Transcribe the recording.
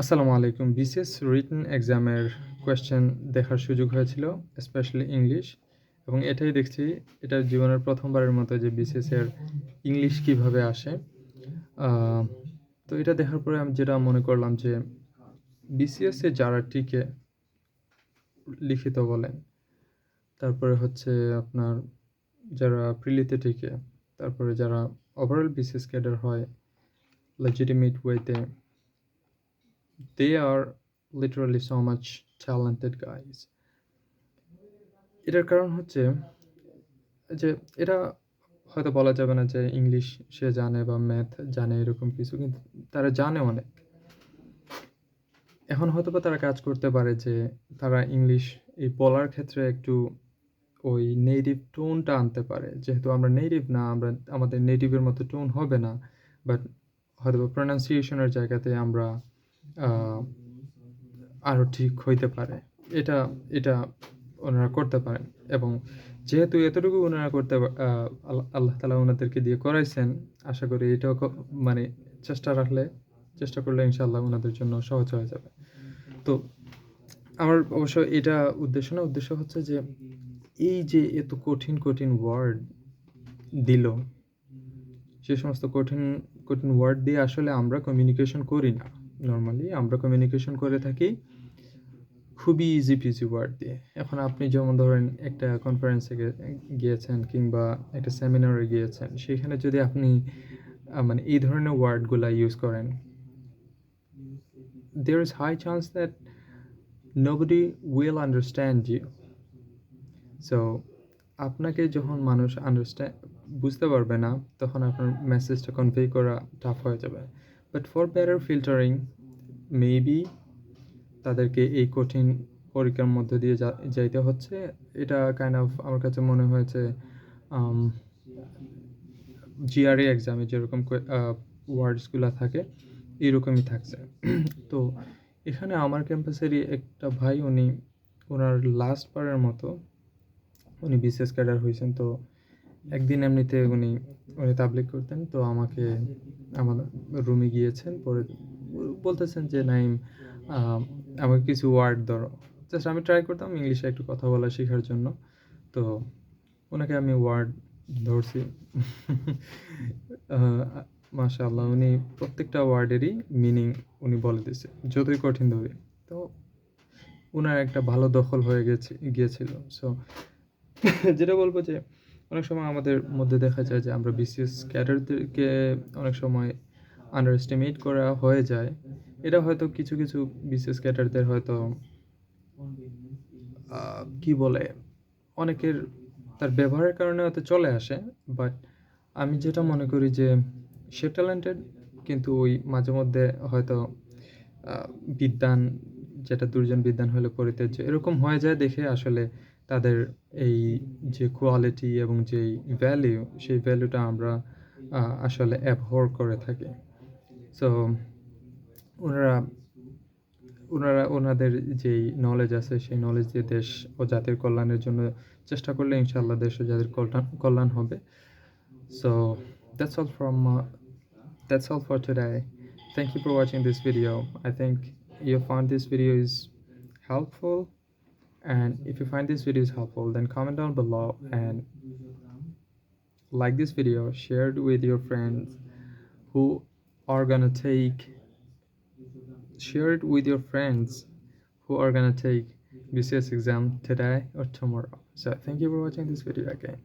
আসসালামু আলাইকুম। BCS written এক্সামের কোয়েশ্চেন দেখার সুযোগ হয়েছিল স্পেশালি ইংলিশ এবং এটাই দেখছি, এটা জীবনের প্রথমবারের মতো যে বিসিএস এর ইংলিশ কীভাবে আসে। তো এটা দেখার পরে আমি যেটা মনে করলাম যে বিসিএস যারা টিকে, লিখিত বলেন তারপরে হচ্ছে আপনার যারা প্রিলিতে টিকে, তারপরে যারা ওভারঅল বিসিএস ক্যাডার হয়, legitimate ওয়েতে they are literally so much talented guys. এটার কারণ হচ্ছে যে এটা হয়তো বলা যাবে না যে ইংলিশ সে জানে বা ম্যাথ জানে এরকম কিছু, কিন্তু তারা জানে অনেক। এখন হয়তো বা তারা কাজ করতে পারে যে তারা ইংলিশ এই বলার ক্ষেত্রে একটু ওই নেটিভ টোনটা আনতে পারে। যেহেতু আমরা নেটিভ না, আমরা আমাদের নেটিভের মতো টোন হবে না বাট হয়তো প্রনাউন্সিয়েশনের জায়গাতে আমরা আরও ঠিক হইতে পারে। এটা এটা ওনারা করতে পারেন এবং যেহেতু এতটুকু ওনারা করতে আল্লাহ আল্লাহ তালা ওনাদেরকে দিয়ে করাইছেন, আশা করি এটাও মানে চেষ্টা রাখলে, চেষ্টা করলে ইনশাল্লাহ ওনাদের জন্য সহজ হয়ে যাবে। তো আমার অবশ্য এটা উদ্দেশ্য না, উদ্দেশ্য হচ্ছে যে এই যে এত কঠিন কঠিন ওয়ার্ড দিল, সে সমস্ত কঠিন কঠিন ওয়ার্ড দিয়ে আসলে আমরা কমিউনিকেশন করি না। নর্মালি আমরা কমিউনিকেশন করে থাকি খুবই ইজি পিজি ওয়ার্ড দিয়ে। এখন আপনি যেমন ধরেন একটা কনফারেন্সে গিয়েছেন কিংবা একটা সেমিনারে গিয়েছেন, সেখানে যদি আপনি মানে এই ধরনের ওয়ার্ডগুলো ইউজ করেন, there is high chance that nobody will understand you so, আপনাকে যখন মানুষ আন্ডারস্ট্যান্ড বুঝতে পারবে না, তখন আপনার মেসেজটা কনভে করা টাফ হয়ে যাবে। But for better filtering maybe তাদেরকে এই কঠিন পরীক্ষার মধ্য দিয়ে যাইতে হচ্ছে। এটা কাইন্ড অফ আমার কাছে মনে হয়েছে জিআরএ এক্সামে যেরকম ওয়ার্ডসগুলো থাকে, এরকমই থাকছে। তো এখানে আমার ক্যাম্পাসেরই একটা ভাই, উনি ওনার লাস্ট বারের মতো, উনি বিসিএস ক্যাডার হয়েছেন, তো একদিন এমনিতে উনি উনি তাবলিক করতেন, তো আমাকে আমার রুমে গিয়েছেন, পরে বলতেছেন যে নাইম আমাকে কিছু ওয়ার্ড ধরো। জাস্ট আমি ট্রাই করতাম ইংলিশে একটু কথা বলা শেখার জন্য, তো ওনাকে আমি ওয়ার্ড ধরছি। মাশাআল্লাহ, উনি প্রত্যেকটা ওয়ার্ডেরই মিনিং উনি বলে দিছে যতই কঠিন ধরে। তো ওনার একটা ভালো দখল হয়ে গেছে, গিয়েছিল সো যেটা বলব যে অনেক সময় আমাদের মধ্যে দেখা যায় যে আমরা বিসিএস ক্যাডারদেরকে অনেক সময় আন্ডার এস্টিমেট করা হয়ে যায়। এটা হয়তো কিছু কিছু বিসিএস ক্যাডারদের হয়তো কি বলে, অনেকের তার ব্যবহারের কারণে হয়তো চলে আসে বাট আমি যেটা মনে করি যে সে ট্যালেন্টেড কিন্তু ওই মাঝে মধ্যে হয়তো বিদ্যান, যেটা দুর্জন বিদ্যান হলে পরিত্যাজ্য, এরকম হয়ে যায় দেখে আসলে তাদের এই যে কোয়ালিটি এবং যেই ভ্যালিউ সেই ভ্যালুটা আমরা আসলে অ্যাভর করে থাকি। সো ওনারা ওনারা, ওনাদের যেই নলেজ আছে, সেই নলেজ দিয়ে দেশ ও জাতির কল্যাণের জন্য চেষ্টা করলে ইনশাআল্লাহ দেশ ও জাতির কল্যাণ কল্যাণ হবে। So that's all from that's all for today. Thank you for watching this video. I think you found this video is helpful. And if you find this video is helpful then comment down below and like this video share it with your friends who are gonna take share it with your friends who are gonna take bcs exam today or tomorrow. So thank you for watching this video again